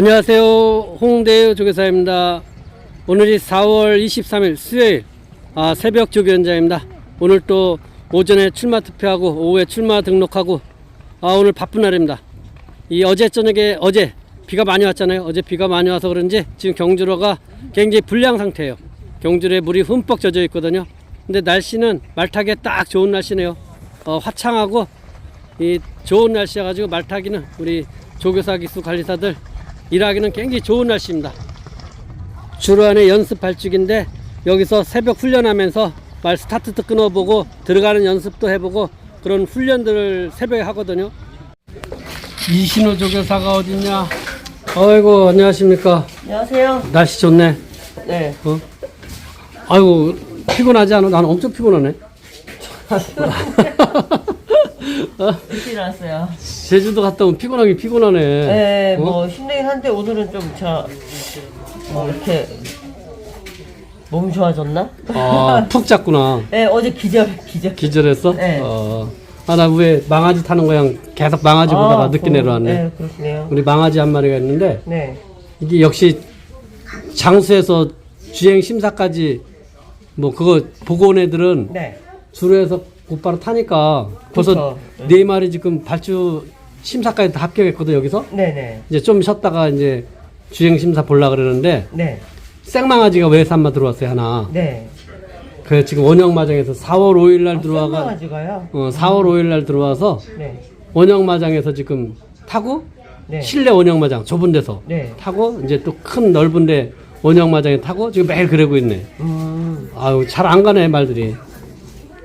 안녕하세요. 홍대유 조교사입니다. 오늘이 4월 23일 수요일 아, 새벽 조교연자입니다. 오늘 또 오전에 출마 투표하고 오후에 출마 등록하고 아, 오늘 바쁜 날입니다. 이 어제 저녁에 어제 비가 많이 왔잖아요. 어제 비가 많이 와서 그런지 지금 경주로가 굉장히 불량 상태예요. 경주로에 물이 흠뻑 젖어 있거든요. 근데 날씨는 말 타기에 딱 좋은 날씨네요. 어, 화창하고 이 좋은 날씨여 가지고 말 타기는 우리 조교사 기수 관리사들 일하기는 굉장히 좋은 날씨입니다. 주로 안에 연습 발주기인데 여기서 새벽 훈련하면서 말 스타트도 끊어보고 들어가는 연습도 해보고 그런 훈련들을 새벽에 하거든요. 이신호 조교사가 어딨냐? 아이고 안녕하십니까. 안녕하세요. 날씨 좋네. 네. 어? 아이고 피곤하지 않아? 나는 엄청 피곤하네. 일찍 일어났어요. 제주도 갔다 오면 피곤하긴 피곤하네. 네, 어? 뭐 힘들긴 한데 오늘은 좀 저, 뭐 이렇게 몸이 좋아졌나? 아, 푹 잤구나. 네, 어제 기절, 기절. 기절했어? 네. 어. 아, 나 왜 망아지 타는 거양 계속 망아지 보다가 아, 늦게 그, 내려왔네. 네, 그렇네요. 우리 망아지 한 마리가 있는데, 네. 이게 역시 장수에서 주행 심사까지 뭐 그거 보고 온 애들은 네. 주로 해서 곧바로 타니까 벌써 그쵸. 네 마리 지금 발주 심사까지 다 합격했거든, 여기서. 네네. 이제 좀 쉬었다가 이제 주행 심사 볼라 그러는데, 네. 생망아지가 왜 산마 들어왔어요, 하나. 네. 그 지금 원형 마장에서 4월 5일 날 들어와가, 강아지가요? 어, 4월 5일 날 들어와서 네. 원형 마장에서 지금 타고 네. 실내 원형 마장 좁은 데서 네. 타고 이제 또 큰 넓은 데 원형 마장에 타고 지금 매일 그러고 있네. 음. 아유 잘 안 가네 말들이.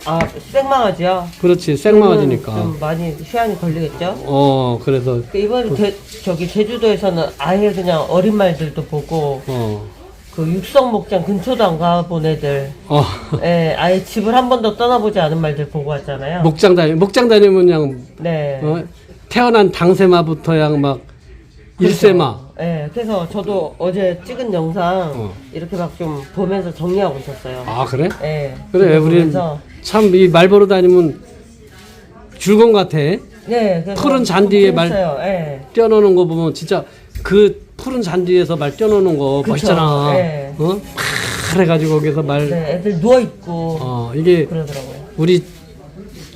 아, 생망아지요? 그렇지 생망아지니까. 좀 많이 시간이 걸리겠죠? 어 그래서 그 이번에 제, 저기 제주도에서는 아예 그냥 어린 말들도 보고 어 그 육성 목장 근처도 안 가본 애들 어. 예, 아예 집을 한 번도 떠나보지 않은 말들 보고 왔잖아요. 목장 다니 목장 다니면 그냥 네. 어, 태어난 당세마부터 그냥 막 일세마. 예, 그래서 저도 어제 찍은 영상 어. 이렇게 막 좀 보면서 정리하고 있었어요. 아 그래? 예. 그래 우리는 보면서, 참 이 말 보러 다니면 줄건 같아. 네, 그래서 푸른 잔디에 좀 말- 재밌어요. 예. 뛰어노는 거 보면 진짜 그 푸른 잔디에서 말 뛰어노는 거 그쵸, 멋있잖아. 네. 어? 파래가지고 거기서 말, 네, 애들 누워 있고 어, 이게 그러더라고요. 우리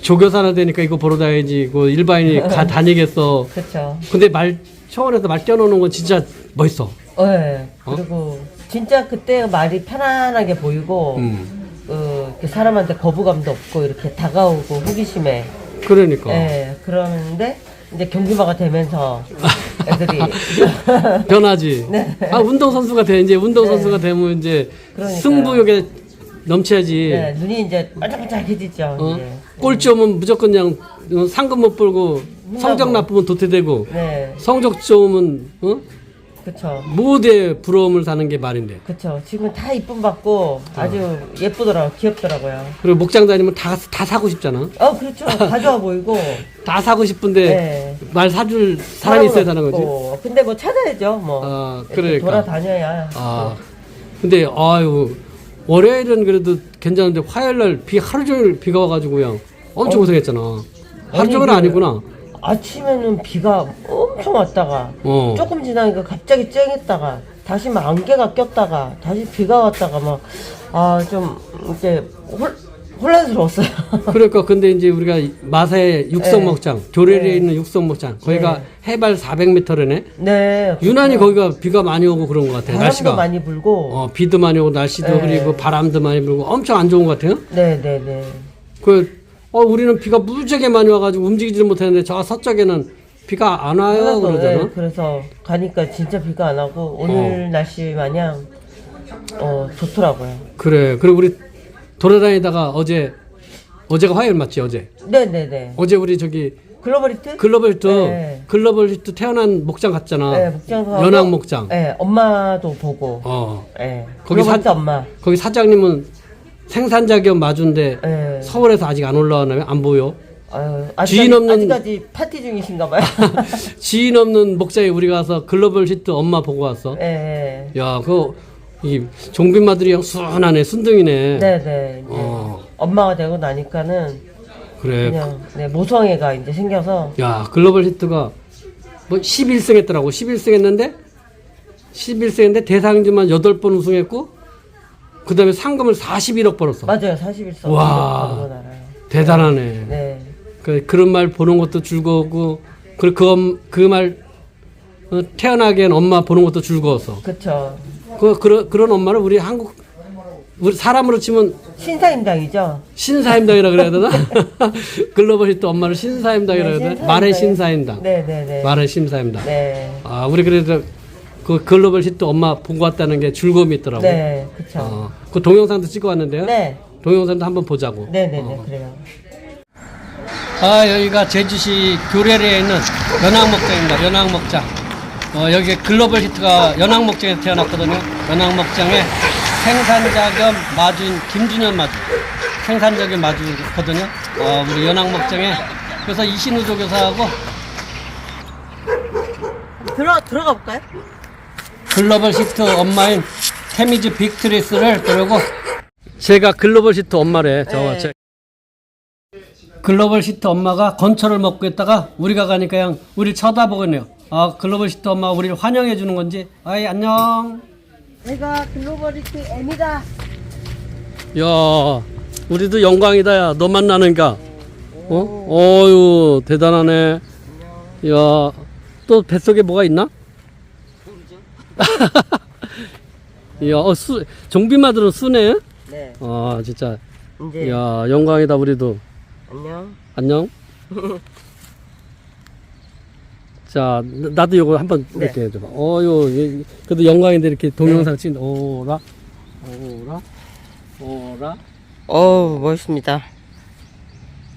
조교사나 되니까 이거 보러 다니지, 그 일반인이 가 다니겠어. 그렇죠. 근데 말, 초원에서 말 뛰어노는 건 진짜 멋있어. 예. 어? 그리고 진짜 그때 말이 편안하게 보이고 음. 그 이렇게 사람한테 거부감도 없고 이렇게 다가오고 호기심에 그러니까. 예, 그러는데 이제 경기마가 되면서 애들이 변하지. 네. 아, 운동 선수가 돼. 이제 운동 선수가 되면 이제 그러니까요. 승부욕에 넘쳐야지. 네, 눈이 이제 반짝반짝해지죠. 어? 이제. 꼴찌 오면 무조건 그냥 어, 상금 못 벌고 성적 나쁘면 도태되고 네, 성적 좋으면 어? 그쵸. 모두의 부러움을 사는 게 말인데. 그쵸. 지금 다 이쁨 받고 아주 예쁘더라고, 귀엽더라고요. 그리고 목장 다니면 다, 다 사고 싶잖아. 어, 그렇죠. 다 좋아 보이고. 다 사고 싶은데 네. 말 사줄 사람이 있어야 사는 거지. 없고. 근데 뭐 찾아야죠, 뭐. 아, 이렇게 그러니까. 돌아다녀야. 아, 근데 아유 월요일은 그래도 괜찮은데 화요일 날 비 하루 종일 비가 와가지고 그냥 엄청 고생했잖아. 하루 아니, 종일 은 그- 아니구나. 아침에는 비가 엄청 왔다가 어. 조금 지나니까 갑자기 쨍했다가 다시 막 안개가 꼈다가 다시 비가 왔다가 막 아 좀 이제 홀, 혼란스러웠어요. 그러니까 근데 이제 우리가 마사의 육성 네. 목장, 교래리에 네. 있는 육성 목장, 거기가 네. 해발 400m래네. 네. 유난히 거기가 비가 많이 오고 그런 것 같아. 바람도 날씨가. 많이 불고. 어, 비도 많이 오고 날씨도 네. 그리고 바람도 많이 불고 엄청 안 좋은 것 같아요. 네 네 네. 그, 어, 우리는 비가 무지하게 많이 와가지고 움직이지를 못했는데 저 서쪽에는 비가 안 와요. 그래서, 그러잖아. 네, 그래서 가니까 진짜 비가 안 오고 오늘 날씨 마냥 어 좋더라고요. 그래. 그리고 우리 돌아다니다가 어제, 어제가 화요일 맞지, 어제. 네네네. 어제 우리 저기 글로벌 히트? 글로벌 히트, 네. 글로벌 히트 태어난 목장 갔잖아. 네, 목장도. 연합 목장. 네, 엄마도 보고. 어. 네. 거기 사 엄마. 거기 사장님은 생산자 기업 마주인데 네. 서울에서 아직 안 올라왔나요? 안 보여. 아유, 아직까지, 주인 없는- 아직까지 파티 중이신가 봐요. 지인 없는 목장에 우리 가서 글로벌 히트 엄마 보고 왔어. 네. 야, 그, 이 종빈마들이 형 순하네, 순둥이네. 네, 네. 이제 어, 엄마가 되고 나니까는 그래. 그냥 네, 모성애가 이제 생겨서 야, 글로벌 히트가 뭐 11승 했더라고. 11승 했는데 11세인데 대상주만 8번 우승했고 그 다음에 상금을 41억 벌었어. 맞아요. 41석. 와. 알아요. 대단하네. 네. 그, 그런 말 보는 것도 즐거웠고 그, 그, 그 말 어, 태어나기엔 엄마 보는 것도 즐거웠어. 그쵸. 그, 그런, 그런 엄마를 우리 한국 우리 사람으로 치면 신사임당이죠. 신사임당이라 그래야 되나? 글로벌 히트 엄마를 신사임당이라 해야 되나? 말의 신사임당. 네네네. 말의 신사임당. 네. 아, 우리 그래도 그 글로벌 히트 엄마 보고 왔다는 게 즐거움이 있더라고. 네. 그쵸. 어, 그 동영상도 찍어 왔는데요. 네. 동영상도 한번 보자고. 네네네. 그래요. 아, 여기가 제주시 교례리에 있는 연항목장입니다. 연항목장. 어, 여기 글로벌 히트가 연항목장에서 태어났거든요. 연항목장의 생산자 겸 마주인 김준현 마주. 생산자 겸 마주거든요. 어, 우리 연항목장에. 그래서 이신우 조 교사하고 들어, 들어가 볼까요? 글로벌 히트 엄마인 테미즈 빅트리스를 그리고 제가 글로벌 히트 엄마래. 저 네. 제- 글로벌 히트 엄마가 건초를 먹고 있다가 우리가 가니까 그냥 우리를 쳐다보겠네요. 아 글로벌 히트 엄마가 우리를 환영해 주는 건지. 아이 안녕. 내가 글로벌리티 M이다. 야 우리도 영광이다. 야 너 만나는가. 어? 어유 대단하네. 야 또 뱃속에 뭐가 있나? 야, 어, 수, 종비마들은 수네? 네. 아, 진짜. 이제 야, 영광이다, 우리도. 안녕. 안녕. 자, 나- 나도 요거 한번 네. 이렇게 해줘봐. 어, 요, 예, 그래도 영광인데 이렇게 동영상 찍는, 오라, 오라, 오라. 어우, 멋있습니다.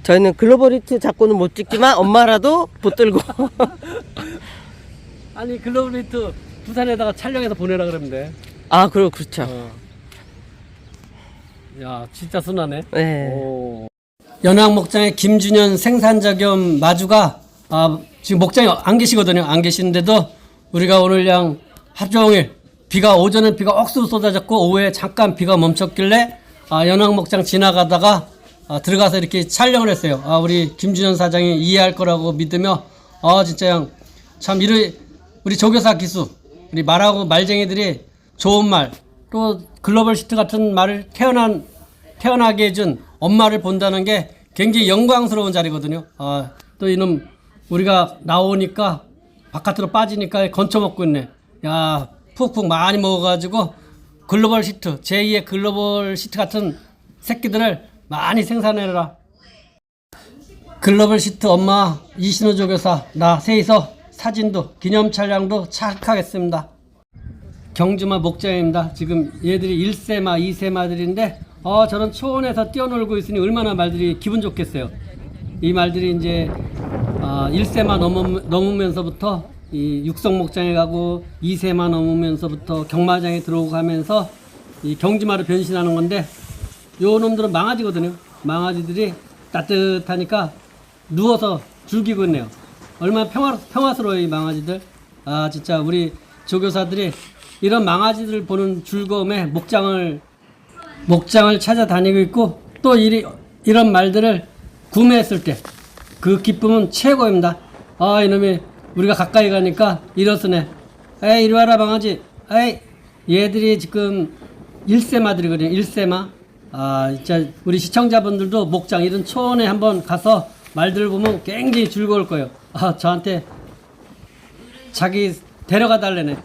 저희는 글로벌리티 잡고는 못 찍지만 엄마라도 붙들고. 아니, 글로벌리트 부산에다가 촬영해서 보내라 그러면 돼. 아, 그럼 그렇죠. 어. 야, 진짜 순하네. 네. 오. 연합 목장의 김준현 생산자 겸 마주가 아, 지금 목장에 안 계시거든요. 안 계시는데도 우리가 오늘 양 하루 종일 비가 오전에 비가 억수로 쏟아졌고 오후에 잠깐 비가 멈췄길래 아, 연합 목장 지나가다가 아, 들어가서 이렇게 촬영을 했어요. 아, 우리 김준현 사장이 이해할 거라고 믿으며 아, 진짜 양 참 이런 우리 조교사 기수 우리 말하고 말쟁이들이 좋은 말 또 글로벌 시트 같은 말을 태어난 태어나게 해준 엄마를 본다는 게 굉장히 영광스러운 자리거든요. 아, 또 이놈 우리가 나오니까 바깥으로 빠지니까 건쳐 먹고 있네. 야, 푹푹 많이 먹어가지고 글로벌 시트, 제2의 글로벌 시트 같은 새끼들을 많이 생산해라. 글로벌 시트 엄마 이신호 조교사 나 셋이서 사진도 기념 촬영도 착하겠습니다. 경주마 목장입니다. 지금 얘들이 1세마, 2세마들인데 어, 저런 초원에서 뛰어놀고 있으니 얼마나 말들이 기분 좋겠어요. 이 말들이 이제 아, 1세마 넘으, 넘으면서부터 이 육성 목장에 가고 2세마 넘으면서부터 경마장에 들어오고 하면서 이 경주마로 변신하는 건데 요 놈들은 망아지거든요. 망아지들이 따뜻하니까 누워서 즐기고 있네요. 얼마나 평화, 평화스러워요, 이 망아지들. 아, 진짜 우리 조교사들이 이런 망아지들을 보는 즐거움에 목장을, 목장을 찾아다니고 있고 또 이리, 이런 말들을 구매했을 때 그 기쁨은 최고입니다. 아, 이놈이 우리가 가까이 가니까 일어서네. 에이, 이리 와라, 망아지. 에이, 얘들이 지금 일세마들이거든요. 일세마. 아, 진짜 우리 시청자분들도 목장 이런 초원에 한번 가서 말들을 보면 굉장히 즐거울 거예요. 아, 저한테 자기 데려가 달래네.